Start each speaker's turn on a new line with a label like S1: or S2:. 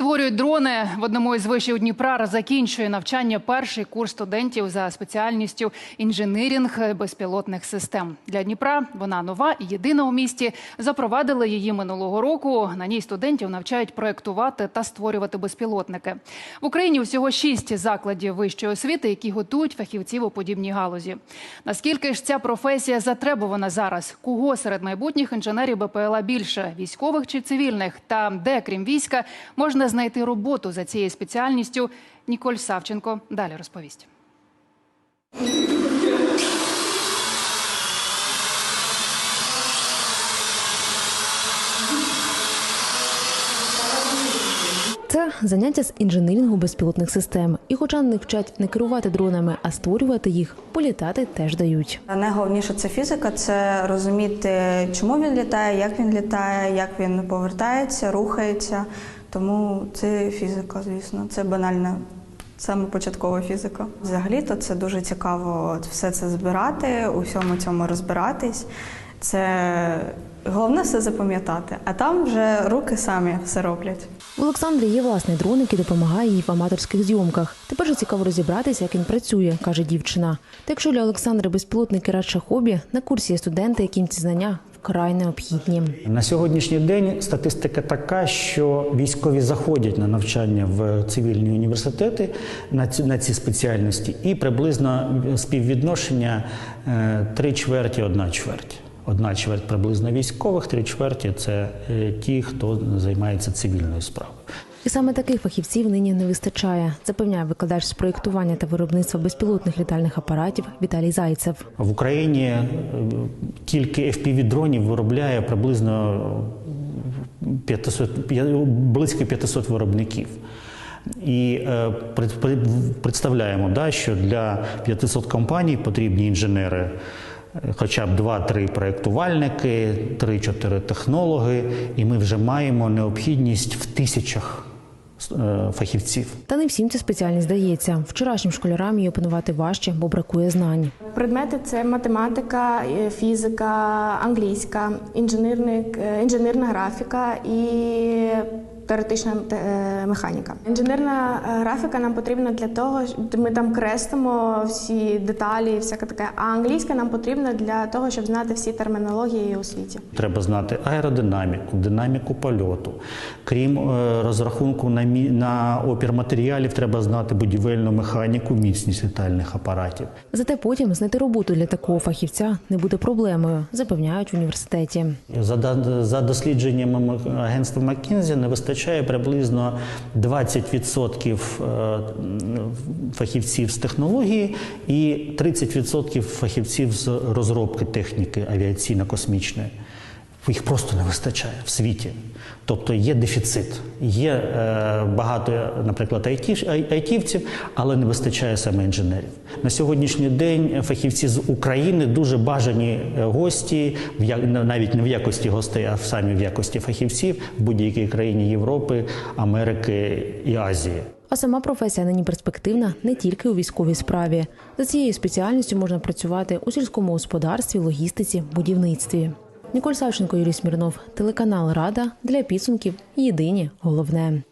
S1: Створюють дрони в одному із вишів Дніпра. Закінчує навчання перший курс студентів за спеціальністю інженерінг безпілотних систем. Для Дніпра вона нова і єдина у місті. Запровадили її минулого року. На ній студентів навчають проектувати та створювати безпілотники. В Україні всього шість закладів вищої освіти, які готують фахівців у подібній галузі. Наскільки ж ця професія затребувана зараз? Кого серед майбутніх інженерів БПЛА більше військових чи цивільних? Та де, крім війська, можна знайти роботу за цією спеціальністю? Ніколь Савченко далі розповість.
S2: Це заняття з інженерінгу безпілотних систем. І хоча не вчать не керувати дронами, а створювати їх, політати теж дають.
S3: Найголовніше це фізика, це розуміти, чому він літає, як він літає, як він повертається, рухається. Тому це фізика, звісно, це банальна. Саме початкова фізика. Взагалі-то це дуже цікаво все це збирати, у всьому цьому розбиратись. Це головне все запам'ятати, а там вже руки самі все роблять.
S2: У Олександрі є власний дрон, який допомагає їй в аматорських зйомках. Тепер же цікаво розібратися, як він працює, каже дівчина. Та якщо для Олександри безпілотники радше хобі, на курсі є студенти, яким ці знання вкрай необхідні.
S4: На сьогоднішній день статистика така, що військові заходять на навчання в цивільні університети на ці, на ці спеціальності, і приблизно співвідношення е, три чверті, одна чверть. Одна чверть приблизно військових, три чверті це е, ті, хто займається цивільною справою.
S2: І саме таких фахівців нині не вистачає, запевняє викладач з проєктування та виробництва безпілотних літальних апаратів Віталій Зайцев.
S4: В Україні е, тільки FPV-дронів виробляє приблизно 500, п'я- близько 500 виробників. І е, пред- пред- представляємо, да, що для 500 компаній потрібні інженери, е, хоча б 2-3 проєктувальники, 3-4 технологи, і ми вже маємо необхідність в тисячах е, фахівців.
S2: Та не всім ця спеціальність здається. Вчорашнім школярам її опанувати важче, бо бракує знань.
S5: Предмети це математика, е, фізика, англійська, інженерник, е, інженерна графіка і теоретична е, механіка. Інженерна графіка нам потрібна для того, що ми там креслимо всі деталі, і всяке таке. А англійська нам потрібна для того, щоб знати всі термінології у світі.
S4: Треба знати аеродинаміку, динаміку польоту. Крім розрахунку на, мі- на опір матеріалів, треба знати будівельну механіку, міцність літальних апаратів.
S2: Зате потім знайти роботу для такого фахівця не буде проблемою, запевняють в університеті.
S4: За, за дослідженнями агентства Маккінзі не вистачає приблизно 20% е, фахівців з технології і 30% фахівців з розробки техніки авіаційно-космічної. Їх просто не вистачає в світі. Тобто є дефіцит. Є е, багато, наприклад, айтів- айтівців, але не вистачає саме інженерів. На сьогоднішній день фахівці з України дуже бажані е, гості, в навіть не в якості гостей, а самі в якості фахівців в будь-якій країні Європи, Америки і Азії.
S2: А сама професія нині перспективна не тільки у військовій справі. За цією спеціальністю можна працювати у сільському господарстві, логістиці, будівництві. Ніколь Савченко, Юрій Смірнов, телеканал Рада для підсумків. Єдині головне.